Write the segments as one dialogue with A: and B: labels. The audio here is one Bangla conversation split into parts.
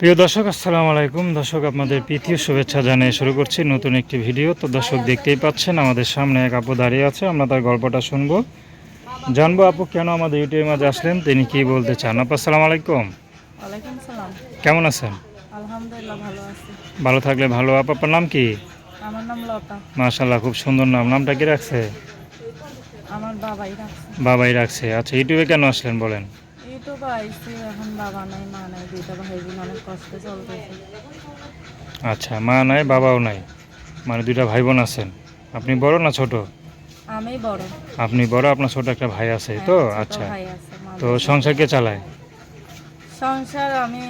A: প্রিয় দর্শক আসসালামু আলাইকুম। দর্শক আপনাদের প্রীতীয় শুভেচ্ছা জানিয়ে শুরু করছি নতুন একটি ভিডিও। তো দর্শক দেখতেই পাচ্ছেন আমাদের সামনে এক আপু দাঁড়িয়ে আছে। আমরা তার গল্পটা শুনব। জানব আপু কেন আমাদের ইউটিউবের মাঝে আসলেন? তিনি কি বলতে চান? আপু আসসালামু আলাইকুম। কেমন আছেন?
B: ভালো
A: থাকলে ভালো। আপু আপনার নাম কি? মাশাল্লাহ খুব সুন্দর নাম। নামটা কি রাখছে।
B: বাবাই রাখছে।
A: আচ্ছা ইউটিউবে কেন আসলেন বলেন?
B: ইউটিউব আইসি এখন বাবা নাই মা নাই দুইটা ভাই বোন অনেক কষ্টে চলতেছে।
A: আচ্ছা মা নাই বাবাও নাই মানে দুইটা ভাই বোন আছেন। আপনি বড় না ছোট?
B: আমি বড়।
A: আপনি বড় আপনার ছোট একটা ভাই আছে তো?
B: হ্যাঁ,
A: আচ্ছা।
B: আছে মা
A: তো সংসার কে চালায়?
B: সংসার আমি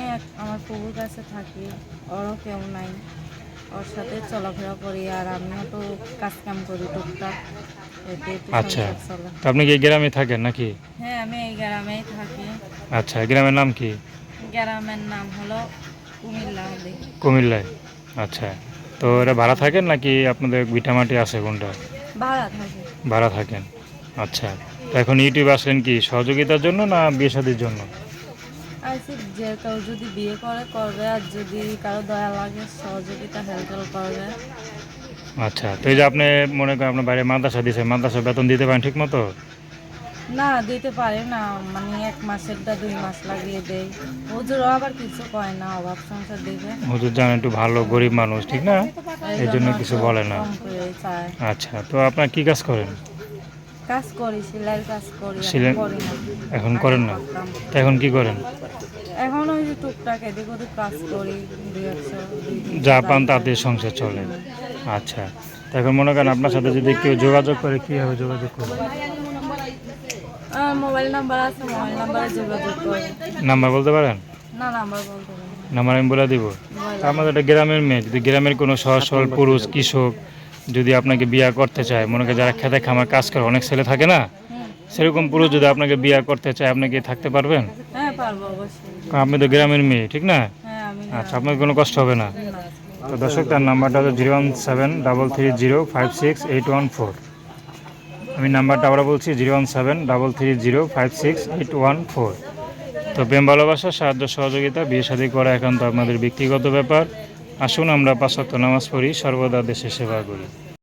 B: আমার প্রভুর কাছে থাকি ওরও কেউ নাই। ওর সাথে চলাফেরা করি আর আমিও তো কাজ কাম করি টুকটাক।
A: আচ্ছা। আপনি কি এই গ্রামে থাকেন নাকি?
B: হ্যাঁ আমি এই গ্রামেই থাকি।
A: আচ্ছা গ্রামের নাম কি?
B: গ্রামের নাম হলো কুমিল্লা
A: কুমিল্লায়। আচ্ছা তো এরা ভাড়া থাকেন নাকি আপনাদের ভিটামাটি আছে কোনটা?
B: ভাড়া থাকে।
A: ভাড়া থাকেন। আচ্ছা তো এখন ইউটিউব আসলেন কি সহযোগিতার জন্য না বিয়ে জন্য?
B: আইসি যে কেউ যদি বিয়ে করে করবে। আর যদি কারও দয়া লাগে সহযোগিতা হেল্প করবে।
A: আচ্ছা তো এই যে আপনি মনে করেন আপনার বাইরে মাদ্রাসা দিয়েছে মাদ্রাসা বেতন দিতে পারেন ঠিক মতো?
B: না দিতে পারে না। মানে এক মাসেরটা দুই মাস লাগিয়ে দেয় হুজুর আবার কিছু কয় না অভাব সংসার দেখে।
A: হুজুর জানেন একটু ভালো গরিব মানুষ ঠিক না? এই জন্য কিছু বলে না। আচ্ছা তো আপনার কি কাজ করেন?
B: কাজ করি সেলাই কাজ করি এখন
A: করেন না। এখন কি করেন?
B: টুকটাক এদিক ওদিক কাজ করি
A: যা পান। তাতে সংসার চলে। আচ্ছা। এখন মনে করেন আপনার সাথে যদি কেউ যোগাযোগ করে কীভাবে যোগাযোগ করবে?
B: মোবাইল নাম্বার আছে মোবাইল নাম্বারে যোগাযোগ করে।
A: নাম্বার বলতে পারেন?
B: না নাম্বার বলতে পারি
A: নাম্বার আমি বলে দিব। তা আমাদের একটা গ্রামের মেয়ে যদি গ্রামের কোনো সহজ সরল পুরুষ কৃষক যদি আপনাকে বিয়ে করতে চায় মনে করেন যারা খেতে খামার কাজ করে অনেক ছেলে থাকে না? সেরকম পুরুষ যদি আপনাকে বিয়ে করতে চায় আপনি কি থাকতে পারবেন?
B: হ্যাঁ পারব অবশ্যই।
A: আপনি তো গ্রামের মেয়ে ঠিক না?
B: হ্যাঁ
A: আচ্ছা আপনার কোনো কষ্ট হবে
B: না।
A: তো দর্শক তার নাম্বারটা হলো zero one seven double three zero five six eight one four. আমি নাম্বারটা আবার বলছি zero one seven double three zero five six eight one four. তো প্রেম ভালোবাসা সাহায্য সহযোগিতা বিয়ে শাদী করা একান্ত আপনাদের ব্যক্তিগত ব্যাপার। আসুন আমরা পাঁচত্ব নামাজ পড়ি সর্বদা দেশে সেবা করি।